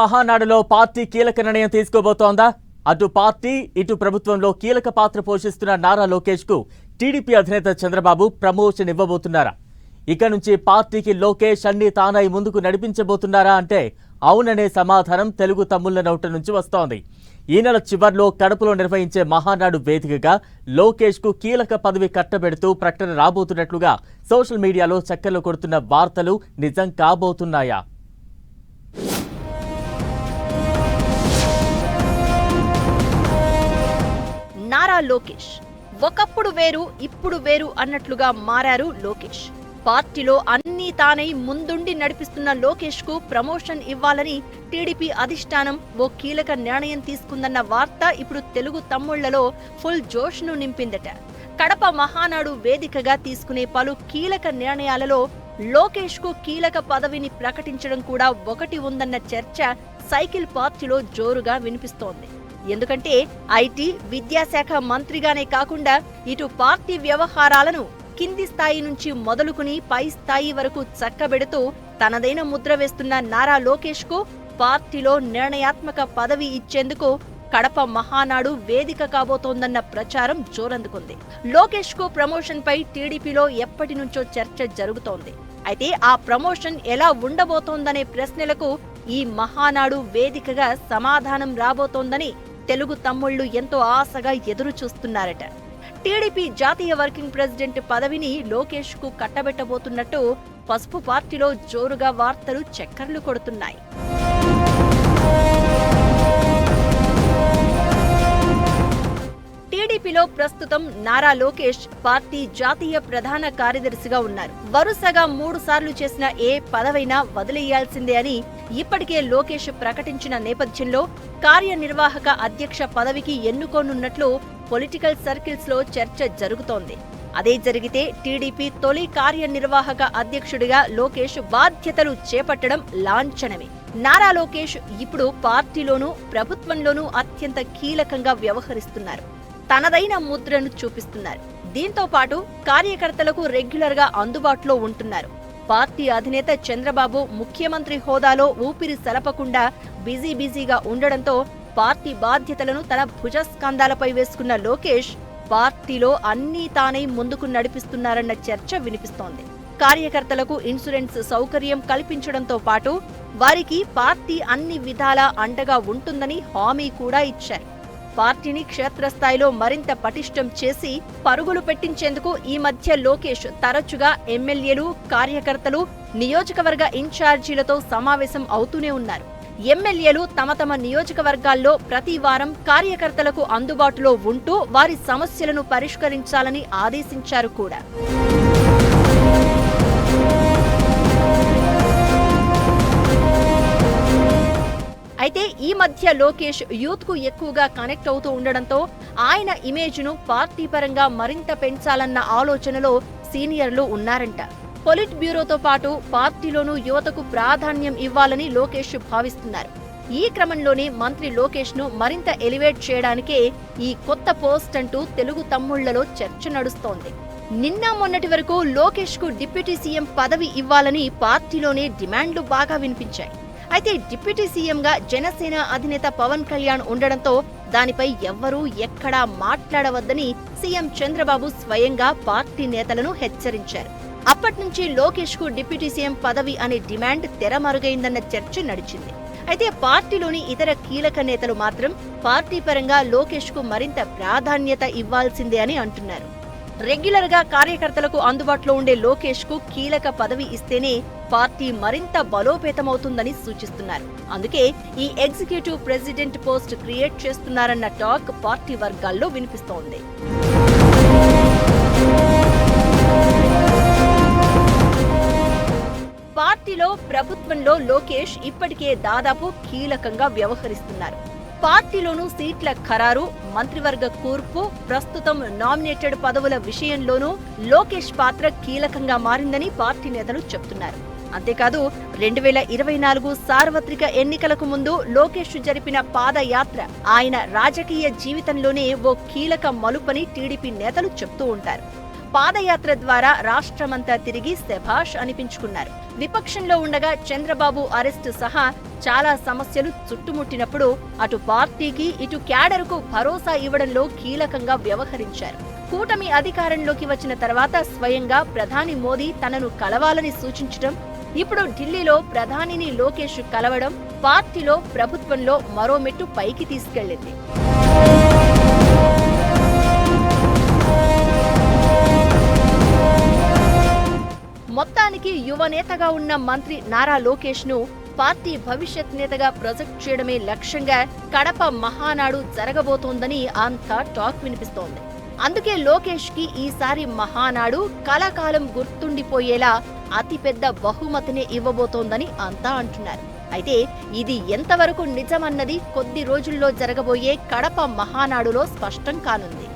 మహానాడులో పార్టీ కీలక నిర్ణయం తీసుకోబోతోందా? అటు పార్టీ ఇటు ప్రభుత్వంలో కీలక పాత్ర పోషిస్తున్న నారా లోకేష్కు టీడీపీ అధినేత చంద్రబాబు ప్రమోషన్ ఇవ్వబోతున్నారా? ఇక నుంచి పార్టీకి లోకేష్ అన్ని తానై ముందుకు నడిపించబోతున్నారా అంటే అవుననే సమాధానం తెలుగు తమ్ముళ్ళ నోట నుంచి వస్తోంది. ఈ నెల చివర్లో కడపలో నిర్వహించే మహానాడు వేదికగా లోకేష్కు కీలక పదవి కట్టబెడుతూ ప్రకటన రాబోతున్నట్లుగా సోషల్ మీడియాలో చక్కర్లు కొడుతున్న వార్తలు నిజం కాబోతున్నాయా? నారా లోకేష్. ఒకప్పుడు వేరు ఇప్పుడు వేరు అన్నట్లుగా మారారు లోకేష్. పార్టీలో అన్నీ తానై ముందుండి నడిపిస్తున్న లోకేష్కు ప్రమోషన్ ఇవ్వాలని టీడీపీ అధిష్టానం ఓ కీలక నిర్ణయం తీసుకుందన్న వార్త ఇప్పుడు తెలుగు తమ్ముళ్ళలో ఫుల్ జోష్ను నింపిందట. కడప మహానాడు వేదికగా తీసుకునే పలు కీలక నిర్ణయాలలో లోకేష్కు కీలక పదవిని ప్రకటించడం కూడా ఒకటి ఉందన్న చర్చ సైకిల్ పార్టీలో జోరుగా వినిపిస్తోంది. ఎందుకంటే ఐటీ విద్యాశాఖ మంత్రిగానే కాకుండా ఇటు పార్టీ వ్యవహారాలను కింది స్థాయి నుంచి మొదలుకుని పై స్థాయి వరకు చక్కబెడుతూ తనదైన ముద్ర వేస్తున్న నారా లోకేష్కు పార్టీలో నిర్ణయాత్మక పదవి ఇచ్చేందుకు కడప మహానాడు వేదిక కాబోతోందన్న ప్రచారం జోరందుకుంది. లోకేష్కు ప్రమోషన్ పై టీడీపీలో ఎప్పటి నుంచో చర్చ జరుగుతోంది. అయితే ఆ ప్రమోషన్ ఎలా ఉండబోతోందనే ప్రశ్నలకు ఈ మహానాడు వేదికగా సమాధానం రాబోతోందని తెలుగు తమ్ముళ్ళు ఎంతో ఆశగా ఎదురు చూస్తున్నారట. టీడీపీ జాతీయ వర్కింగ్ ప్రెసిడెంట్ పదవిని లోకేష్కు కట్టబెట్టబోతున్నట్టు పసుపు పార్టీలో జోరుగా వార్తలు చక్కర్లు కొడుతున్నాయి. టీడీపీలో ప్రస్తుతం నారా లోకేష్ పార్టీ జాతీయ ప్రధాన కార్యదర్శిగా ఉన్నారు. వరుసగా మూడు సార్లు చేసిన ఏ పదవైనా వదిలేయాల్సిందే అని ఇప్పటికే లోకేష్ ప్రకటించిన నేపథ్యంలో కార్యనిర్వాహక అధ్యక్ష పదవికి ఎన్నుకోనున్నట్లు పొలిటికల్ సర్కిల్స్లో చర్చ జరుగుతోంది. అదే జరిగితే టీడీపీ తొలి కార్యనిర్వాహక అధ్యక్షుడిగా లోకేష్ బాధ్యతలు చేపట్టడం లాంఛనమే. నారా లోకేష్ ఇప్పుడు పార్టీలోనూ ప్రభుత్వంలోనూ అత్యంత కీలకంగా వ్యవహరిస్తున్నారు. తనదైన ముద్రను చూపిస్తున్నారు. దీంతో పాటు కార్యకర్తలకు రెగ్యులర్గా అందుబాటులో ఉంటున్నారు. పార్టీ అధినేత చంద్రబాబు ముఖ్యమంత్రి హోదాలో ఊపిరి సలపకుండా బిజీ బిజీగా ఉండడంతో పార్టీ బాధ్యతలను తన భుజస్కంధాలపై వేసుకున్న లోకేష్ పార్టీలో అన్నీ తానై ముందుకు నడిపిస్తున్నారన్న చర్చ వినిపిస్తోంది. కార్యకర్తలకు ఇన్సూరెన్స్ సౌకర్యం కల్పించడంతో పాటు వారికి పార్టీ అన్ని విధాలా అండగా ఉంటుందని హామీ కూడా ఇచ్చారు. పార్టీని క్షేత్రస్థాయిలో మరింత పటిష్టం చేసి పరుగులు పెట్టించేందుకు ఈ మధ్య లోకేష్ తరచుగా ఎమ్మెల్యేలు కార్యకర్తలు నియోజకవర్గ ఇన్ఛార్జీలతో సమావేశం అవుతూనే ఉన్నారు. ఎమ్మెల్యేలు తమ తమ నియోజకవర్గాల్లో ప్రతి వారం కార్యకర్తలకు అందుబాటులో ఉంటూ వారి సమస్యలను పరిష్కరించాలని ఆదేశించారు కూడా. అయితే ఈ మధ్య లోకేష్ యూత్కు ఎక్కువగా కనెక్ట్ అవుతూ ఉండడంతో ఆయన ఇమేజ్ను పార్టీ పరంగా మరింత పెంచాలన్న ఆలోచనలో సీనియర్లు ఉన్నారంట. పొలిట్ బ్యూరోతో పాటు పార్టీలోనూ యువతకు ప్రాధాన్యం ఇవ్వాలని లోకేష్ భావిస్తున్నారు. ఈ క్రమంలోనే మంత్రి లోకేష్ను మరింత ఎలివేట్ చేయడానికే ఈ కొత్త పోస్ట్ అంటూ తెలుగు తమ్ముళ్ళలో చర్చ నడుస్తోంది. నిన్న మొన్నటి వరకు లోకేష్కు డిప్యూటీ సీఎం పదవి ఇవ్వాలని పార్టీలోనే డిమాండ్లు బాగా వినిపించాయి. అయితే డిప్యూటీ సీఎంగా జనసేన అధినేత పవన్ కళ్యాణ్ ఉండడంతో దానిపై ఎవ్వరూ ఎక్కడా మాట్లాడవద్దని సీఎం చంద్రబాబు స్వయంగా పార్టీ నేతలను హెచ్చరించారు. అప్పట్నుంచి లోకేష్కు డిప్యూటీ సీఎం పదవి అనే డిమాండ్ తెరమరుగైందన్న చర్చ నడిచింది. అయితే పార్టీలోని ఇతర కీలక నేతలు మాత్రం పార్టీ పరంగా లోకేష్కు మరింత ప్రాధాన్యత ఇవ్వాల్సిందే అని అంటున్నారు. రెగ్యులర్గా కార్యకర్తలకు అందుబాటులో ఉండే లోకేష్కు కీలక పదవి ఇస్తేనే పార్టీ మరింత బలోపేతమవుతుందని సూచిస్తున్నారు. అందుకే ఈ ఎగ్జిక్యూటివ్ ప్రెసిడెంట్ పోస్ట్ క్రియేట్ చేస్తున్నారన్న టాక్ పార్టీ వర్గాల్లో వినిపిస్తోంది. పార్టీలో ప్రభుత్వంలో లోకేష్ ఇప్పటికే దాదాపు కీలకంగా వ్యవహరిస్తున్నారు. పార్టీలోనూ సీట్ల ఖరారు మంత్రివర్గ కూర్పు ప్రస్తుతం నామినేటెడ్ పదవుల విషయంలోనూ లోకేష్ పాత్ర కీలకంగా మారిందని పార్టీ నేతలు చెబుతున్నారు అంతేకాదు రెండు వేల ఇరవై నాలుగు సార్వత్రిక ఎన్నికలకు ముందు లోకేష్ జరిపిన పాదయాత్ర ఆయన రాజకీయ జీవితంలోనే ఓ కీలక మలుపని టీడీపీ నేతలు చెప్తూ ఉంటారు. పాదయాత్ర ద్వారా రాష్ట్రమంతా తిరిగి శభాష్ అనిపించుకున్నారు. విపక్షంలో ఉండగా చంద్రబాబు అరెస్టు సహా చాలా సమస్యలు చుట్టుముట్టినప్పుడు అటు పార్టీకి ఇటు క్యాడర్కు భరోసా ఇవ్వడంలో కీలకంగా వ్యవహరించారు. కూటమి అధికారంలోకి వచ్చిన తర్వాత స్వయంగా ప్రధాని మోదీ తనను కలవాలని సూచించడం ఇప్పుడు ఢిల్లీలో ప్రధానిని లోకేష్ కలవడం పార్టీలో ప్రభుత్వంలో మరో మెట్టు పైకి తీసుకెళ్ళింది నేతగా ఉన్న మంత్రి నారా లోకేష్ను పార్టీ భవిష్యత్ నేతగా ప్రొజెక్ట్ చేయడమే లక్ష్యంగా కడప మహానాడు జరగబోతోందని అంతా టాక్ వినిపిస్తోంది. అందుకే లోకేష్కి ఈసారి మహానాడు కలకాలం గుర్తుండిపోయేలా అతిపెద్ద బహుమతిని ఇవ్వబోతోందని అంతా అంటున్నారు. అయితే ఇది ఎంతవరకు నిజమన్నది కొద్ది రోజుల్లో జరగబోయే కడప మహానాడులో స్పష్టం కానుంది.